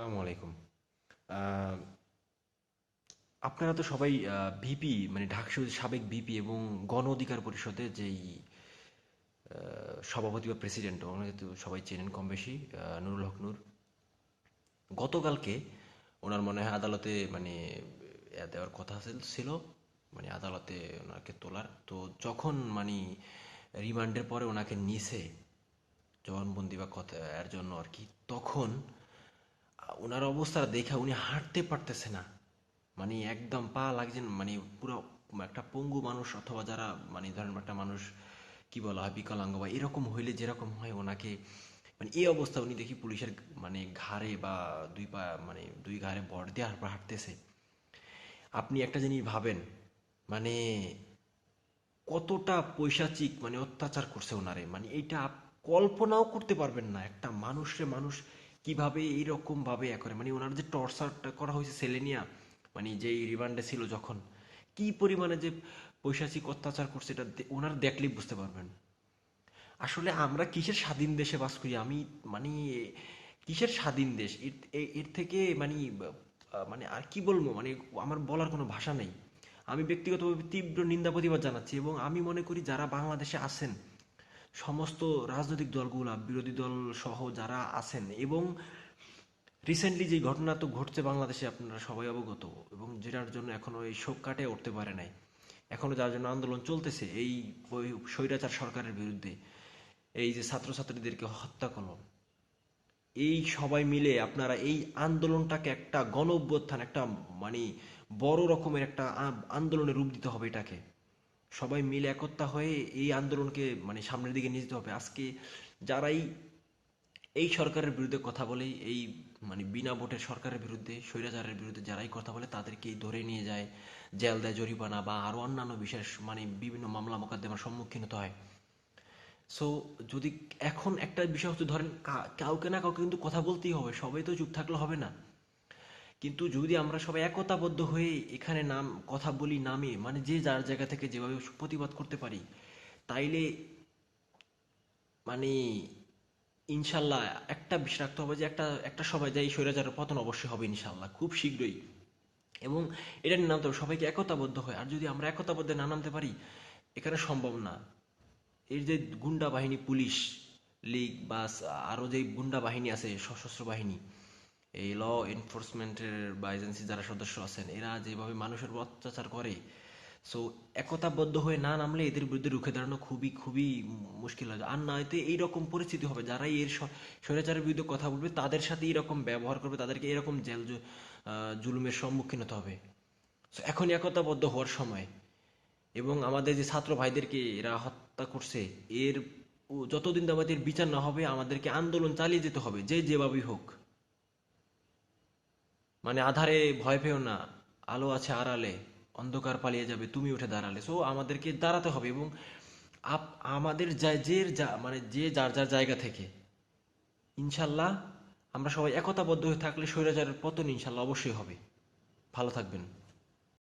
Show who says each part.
Speaker 1: আসসালামু আলাইকুম আপনারা তো সবাই ভিপি মানে ঢাকসু সাবেক ভিপি এবং গণ অধিকার পরিষদের যেই সভাপতি বা প্রেসিডেন্ট ওনাকে তো সবাই চেনেন কম বেশি নুরুল হক নূর। গতকালকে ওনার মনে হয় আদালতে মানে দেওয়ার কথা ছিল- মানে আদালতে ওনাকে তোলার। তো যখন মানে রিমান্ডের পরে ওনাকে নিছে, জবানবন্দি বা কথা, এর জন্য আর কি, তখন ওনার অবস্থা দেখে উনি হাঁটতে পারতেছে না। মানে একদম পা লাগছে না, মানে পুরো একটা পঙ্গু মানুষ অথবা যারা মানে ধরেন একটা মানুষ কি বলা হয় বিকলাঙ্গ বা এরকম হইলে যেরকম হয় ওনাকে মানে এই অবস্থা উনি দেখি পুলিশের মানে ঘাড়ে বা দুই পা মানে দুই ঘাড়ে বর দিয়ে হাঁটতে হাঁটতেছে। আপনি একটা জিনিস ভাবেন মানে কতটা পৈশাচিক মানে অত্যাচার করছে ওনারে। মানে এটা কল্পনাও করতে পারবেন না। একটা মানুষরে মানুষ কীভাবে এইরকম ভাবে এ করে? মানে ওনার যে টর্চারটা করা হয়েছে সেলেনিয়া মানে যেই রিমান্ডে ছিল যখন, কি পরিমাণে যে পৈশাচিক অত্যাচার করছে এটা ওনার দেখলেই বুঝতে পারবেন। আসলে আমরা কিসের স্বাধীন দেশে বাস করি? আমি মানে কিসের স্বাধীন দেশ? এর থেকে মানে মানে আর কি বলব? মানে আমার বলার কোনো ভাষা নেই। আমি ব্যক্তিগতভাবে তীব্র নিন্দা প্রতিবাদ জানাচ্ছি এবং আমি মনে করি যারা বাংলাদেশে আছেন সমস্ত রাজনৈতিক দলগুলা, বিরোধী দল সহ যারা আছেন এবং রিসেন্টলি যে ঘটনা তো ঘটছে বাংলাদেশে, আপনারা সবাই অবগত এবং যেটার জন্য এখনও এই শোক কাটে উঠতে পারে নাই। এখনও যার জন্য আন্দোলন চলতেছে, এই স্বৈরাচার সরকারের বিরুদ্ধে এই যে ছাত্রছাত্রীদেরকে হত্যা করল, এই সবাই মিলে আপনারা এই আন্দোলনটাকে একটা গণ অভ্যুত্থান একটা মানে বড় রকমের একটা আন্দোলনের রূপ দিতে হবে এটাকে। সবাই মিলে একতা হয়ে এই আন্দোলনকে মানে সামনের দিকে নিয়ে যেতে হবে। আজকে যারাই এই সরকারের বিরুদ্ধে কথা বলে, এই মানে বিনা ভোটের সরকারের বিরুদ্ধে, স্বৈরাচারের বিরুদ্ধে যারাই কথা বলে, তাদেরকেই ধরে নিয়ে যায়, জেল দেয় জরিমানা বা আরও অন্যান্য বিশেষ মানে বিভিন্ন মামলা মোকদ্দমার সম্মুখীন হতে হয়। সো যদি এখন একটা বিষয় হচ্ছে, ধরেন কাউকে না কাউকে কিন্তু কথা বলতেই হবে, সবাই তো চুপ থাকলে হবে না। কিন্তু যদি আমরা সবাই একতাবদ্ধ হয়ে এখানে নাম, কথা বলি নামে মানে যে যার জায়গা থেকে যেভাবে প্রতিবাদ করতে পারি, তাইলে মানে ইনশাল্লাহ একটা বিষয় রাখতে হবে যে একটা একটা সময় যে এই স্বৈরাচারের পতন অবশ্যই হবে ইনশাল্লাহ, খুব শীঘ্রই। এবং এটা নিয়ে নামতে হবে, সবাইকে একতাবদ্ধ হয়। আর যদি আমরা একতাবদ্ধ না নামতে পারি, এখানে সম্ভব না। এর যে গুন্ডা বাহিনী, পুলিশ, লীগ বা আরও যে গুন্ডা বাহিনী আছে, সশস্ত্র বাহিনী এই ল এনফোর্সমেন্টের বা এজেন্সি যারা সদস্য আছেন এরা যেভাবে মানুষের অত্যাচার করে সো একতাবদ্ধ হয়ে না নামলে এদের বিরুদ্ধে রুখে দাঁড়ানো খুবই খুবই মুশকিল হয়। আর নয়তো এইরকম পরিস্থিতি হবে যারাই এর স্বৈরাচারের বিরুদ্ধে কথা বলবে তাদের সাথে এরকম ব্যবহার করবে তাদেরকে এরকম জেল জুলুমের সম্মুখীন হতে হবে। So, এখন একতাবদ্ধ হওয়ার সময়। এবং আমাদের যে ছাত্র ভাইদেরকে এরা হত্যা করছে এর যতদিন না আমাদের বিচার না হবে আমাদেরকে আন্দোলন চালিয়ে যেতে হবে যে যেভাবেই হোক। মানে আধারে ভয় পেও না, আলো আছে আড়ালে, অন্ধকার পালিয়ে যাবে, তুমি উঠে দাঁড়ালে। সো আমাদেরকে দাঁড়াতে হবে এবং আপ- আমাদের যা- যে যা- মানে যে যার যার জায়গা থেকে, ইনশাল্লাহ আমরা সবাই একতাবদ্ধ হয়ে থাকলে স্বৈরাচারের পতন ইনশাল্লাহ অবশ্যই হবে। ভালো থাকবেন।